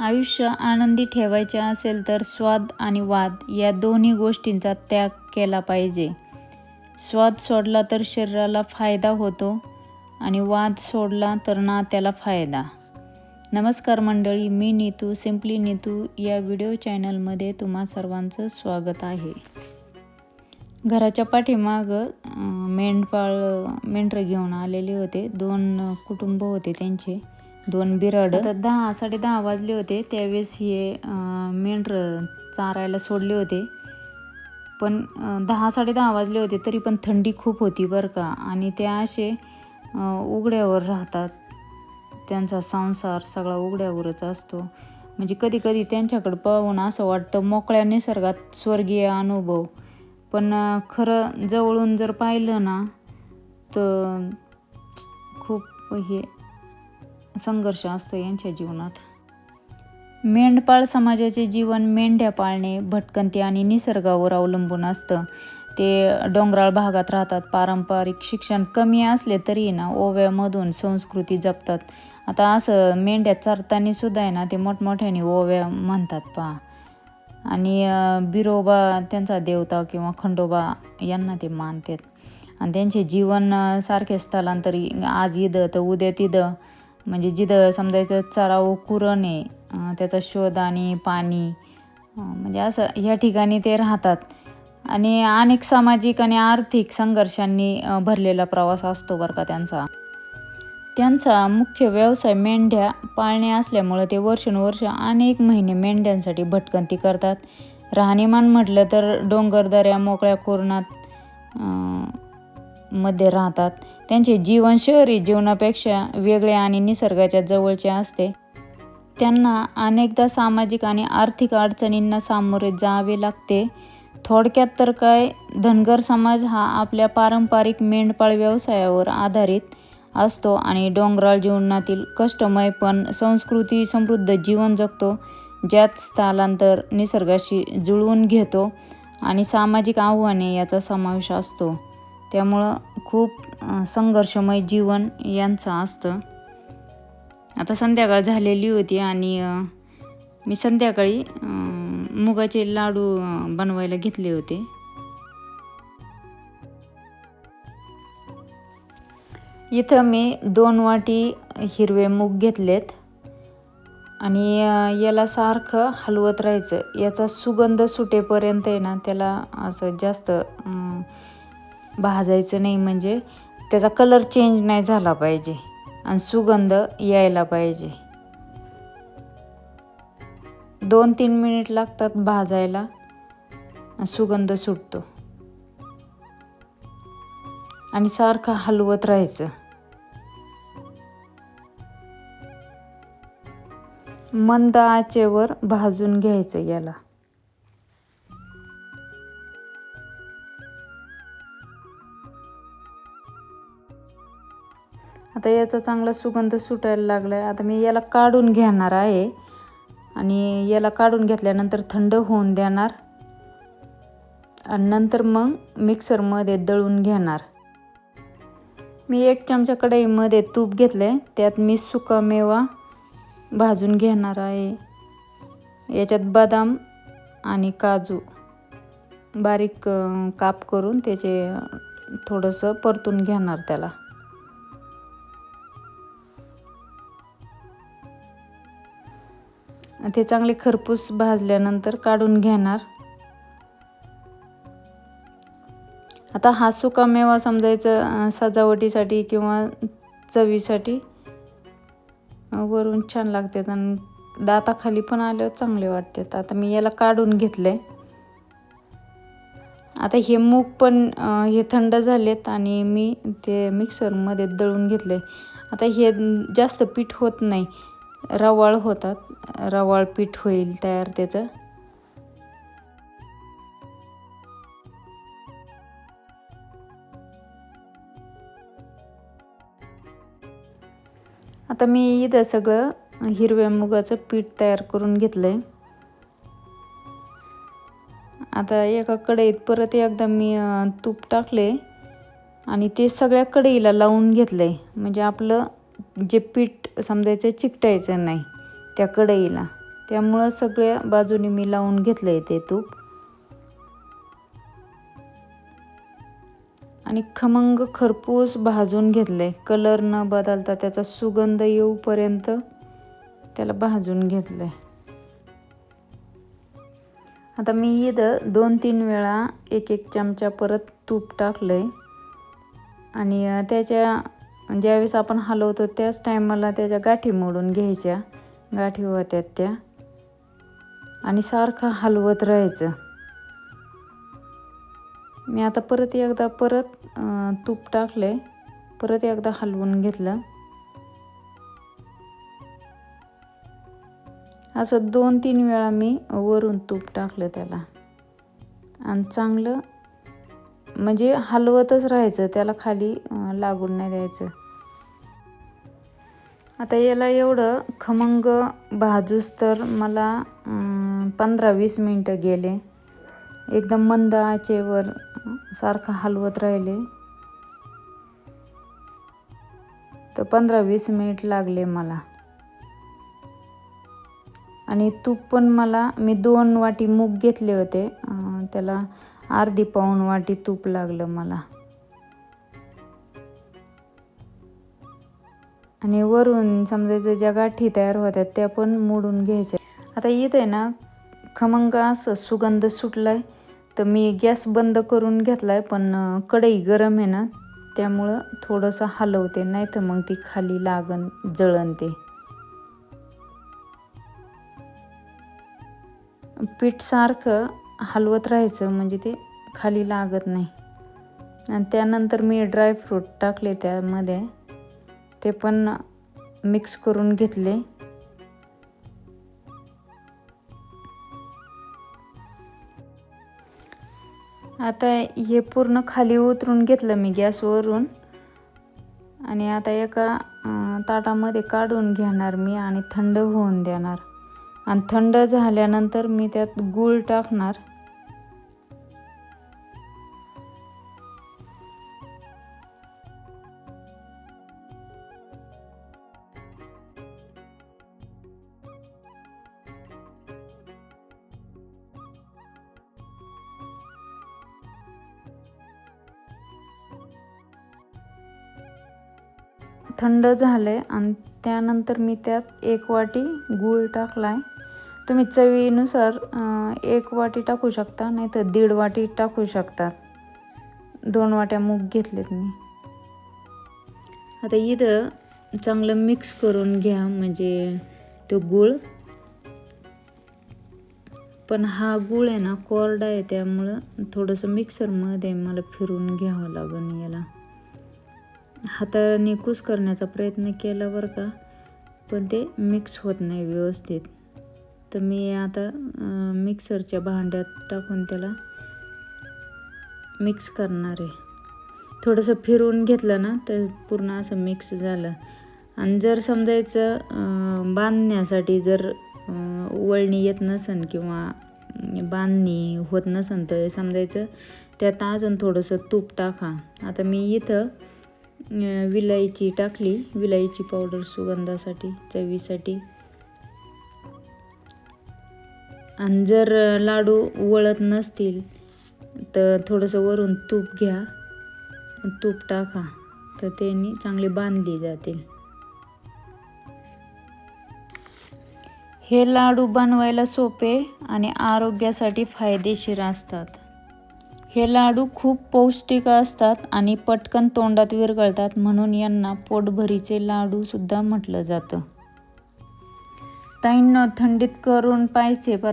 आयुष्य आनंदी ठेवायचे असेल तर स्वाद आणि वाद या दोन्ही गोष्टींचा त्याग केला पाहिजे. स्वाद सोडला तर शरीराला फायदा होतो आणि वाद सोडला तर नात्याला फायदा. नमस्कार मंडळी मी नीतू सिम्पली नीतू या व्हिडिओ चॅनलमध्ये तुम्हा सर्वांचं स्वागत आहे. घराच्या पाठीमागं मेंढपाळ मेंढरं घेऊन आलेले होते. दोन कुटुंब होते त्यांचे. दोन बिराड. तर दहा साडे दहा वाजले होते. त्यावेळेस हे मेंढर मेंढरं चारायला सोडले होते. पण दहा साडे दहा वाजले होते तरी पण थंडी खूप होती बरं का. आणि ते असे उघड्यावर राहतात. त्यांचा संसार सगळा उघड्यावरच असतो. म्हणजे कधी कधी त्यांच्याकडं पाहून असं वाटतं मोकळ्या निसर्गात स्वर्गीय अनुभव. पण खरं जवळून जर पाहिलं ना तर खूप हे संघर्ष असतो यांच्या जीवनात. मेंढपाळ समाजाचे जीवन मेंढ्या पाळणे भटकंती आणि निसर्गावर अवलंबून असतं. ते डोंगराळ भागात राहतात पारंपरिक शिक्षण कमी असले तरी ना ओव्यामधून संस्कृती जपतात. आता असं मेंढ्या चरताना सुद्धा आहे ना ते मोठमोठ्याने ओव्या म्हणतात पहा. आणि बिरोबा त्यांचा देवता किंवा खंडोबा यांना ते मानतात. आणि त्यांचे जीवन सारखे स्थलांतरी आज इथं तर उद्या तिथं. म्हणजे जिथं समजायचं चराव कुरण आहे त्याचा शोध आणि पाणी म्हणजे असं ह्या ठिकाणी ते राहतात. आणि अनेक सामाजिक आणि आर्थिक संघर्षांनी भरलेला प्रवास असतो बरं का त्यांचा. त्यांचा मुख्य व्यवसाय मेंढ्या पाळणे असल्यामुळं ते वर्षानुवर्ष अनेक महिने मेंढ्यांसाठी भटकंती करतात. राहणीमान म्हटलं तर डोंगरदऱ्या मोकळ्या कोरणात मध्ये राहतात. त्यांचे जीवन शहरी जीवनापेक्षा वेगळे आणि निसर्गाच्या जवळचे असते. त्यांना अनेकदा सामाजिक आणि आर्थिक अडचणींना सामोरे जावे लागते. थोडक्यात तर काय धनगर समाज हा आपल्या पारंपरिक मेंढपाळ व्यवसायावर आधारित असतो आणि डोंगराळ जीवनातील कष्टमय पण संस्कृती समृद्ध जीवन जगतो ज्यात स्थलांतर निसर्गाशी जुळवून घेतो आणि सामाजिक आव्हाने याचा समावेश असतो. त्यामुळं खूप संघर्षमय जीवन यांचं असतं. आता संध्याकाळ झालेली होती आणि मी संध्याकाळी मुगाचे लाडू बनवायला घेतले होते. इथं मी दोन वाटी हिरवे मूग घेतलेत. आणि याला सारखं हलवत राहायचं. याचा सुगंध सुटेपर्यंत आहे ना त्याला असं जास्त भाजायचं नाही म्हणजे त्याचा कलर चेंज नाही झाला पाहिजे. आणि सुगंध यायला पाहिजे. दोन तीन मिनिट लागतात भाजायला आणि सुगंध सुटतो. आणि सारखं हलवत राहायचं. मंद आचेवर भाजून घ्यायचं याला. आता याचा चांगला सुगंध सुटायला लागला आहे आता मी याला काढून घेणार आहे. आणि याला काढून घेतल्यानंतर थंड होऊन देणार. आणि नंतर मग मिक्सरमध्ये दळून घेणार. मी एक चमचा कढईमध्ये तूप घेतलं आहे त्यात मी सुका मेवा भाजून घेणार आहे. याच्यात बदाम आणि काजू बारीक काप करून त्याचे थोडंसं परतून घेणार त्याला. ते चांगले खरपूस भाजल्यानंतर काढून घेणार. आता हा सुका मेवा समजायचं सजावटीसाठी किंवा चवीसाठी वरून छान लागतात आणि दाताखाली पण आल्यावर चांगले वाटतात. आता मी याला काढून घेतले आता हे मूग पण हे थंड झालेत आणि मी ते मिक्सरमध्ये दळून घेतले आता हे जास्त पीठ होत नाही. रवाळ होतात. रवाळ पीठ होईल तयार त्याचं. आता मी इथं सगळं हिरव्या मुगाचं पीठ तयार करून घेतलं आहे आता एका कढईत परत एकदा मी तूप टाकले आणि ते सगळ्या कढईला लावून घेतलं आहे म्हणजे आपलं जे पीठ समजायचं चिकटायचं नाही. त्या कढईला. त्यामुळं सगळ्या बाजूनी मी लावून घेतलं आहे ते तूप. आणि खमंग खरपूस भाजून घेतले कलर न बदलता त्याचा सुगंध येऊपर्यंत त्याला भाजून घेतलंय. आता मी इथं दोन तीन वेळा एक एक चमचा परत तूप टाकलंय. आणि त्याच्या ज्यावेळेस आपण हलवतो त्याच टायमाला त्याच्या गाठी मोडून घ्यायच्या. गाठी होत्यात त्या. आणि सारखं हलवत राहायचं. मी आता परत एकदा परत तूप तूप टाकले परत एकदा हलवून घेतलं. असं दोन तीन वेळा मी वरून तूप टाकलं त्याला. आणि चांगलं म्हणजे हलवतच राहायचं त्याला खाली लागून नाही द्यायचं. आता याला एवढं खमंग भाजूस तर मला पंधरा वीस मिनटं गेले. एकदम मंद आचेवर सारखं हलवत राहिले. तर पंधरा वीस मिनिट लागले मला. आणि तूप पण मला मी दोन वाटी मूग घेतले होते. त्याला अर्धी पाऊण वाटी तूप लागलं मला. आणि वरून समजायचं ज्या गाठी तयार होत्या त्या पण मोडून घ्यायच्या. आता इथं आहे ना खमंग असं सुगंध सुटलाय तर मी गॅस बंद करून घेतलाय पण कढई गरम आहे ना त्यामुळं थोडंसं हलवते नाही तर मग ती खाली लागण जळण ते. पीठ सारखं हलवत राहायचं म्हणजे ते खाली लागत नाही. आणि त्यानंतर मी ड्रायफ्रूट टाकले त्यामध्ये. ते पण मिक्स करून घेतले. आता हे पूर्ण खाली उतरून घेतलं मी गॅसवरून. आणि आता एका ताटामध्ये काढून घेणार मी आणि थंड होऊन देणार. आणि थंड झाल्यानंतर मी त्यात गूळ टाकणार. थंड झाले आणि त्यानंतर मी त्यात एक वाटी गूळ टाकलाय. तुम्ही चवीनुसार एक वाटी टाकू शकता नाही तर दीड वाटी टाकू शकता. दोन वाट्या मूग घेतलेत मी. आता इथं चांगलं मिक्स करून घ्या म्हणजे तो गूळ. पण हा गूळ आहे ना कोरडा आहे त्यामुळं थोडंसं मिक्सरमध्ये मला फिरून घ्यावं लागेल याला. हाताने कुस करण्याचा प्रयत्न केला बरं का पण ते मिक्स होत नाही व्यवस्थित. तर मी आता मिक्सरच्या भांड्यात टाकून त्याला मिक्स करणार आहे. थोडंसं फिरवून घेतलं ना तर पूर्ण असं मिक्स झालं. आणि जर समजायचं बांधण्यासाठी जर वळणी येत नसन किंवा बांधणी होत नसन तर समजायचं त्यात अजून थोडंसं तूप टाका. आता मी इथं विलायची टाकली. विलायची पावडर सुगंधासाठी चवीसाठी. आणि जर लाडू वळत नसतील तर थोडंसं वरून तूप घ्या. तूप टाका. तर त्यांनी चांगली बांधली जातील. हे लाडू बनवायला सोपे आणि आरोग्यासाठी फायदेशीर असतात. हे लाडू खूप पौष्टिक असतात आणि पटकन तोंडात विरघळतात म्हणून यांना पोटभरीचे लाडूसुद्धा म्हटलं जातं. ताईंना थंडीत करून पाहिजे पर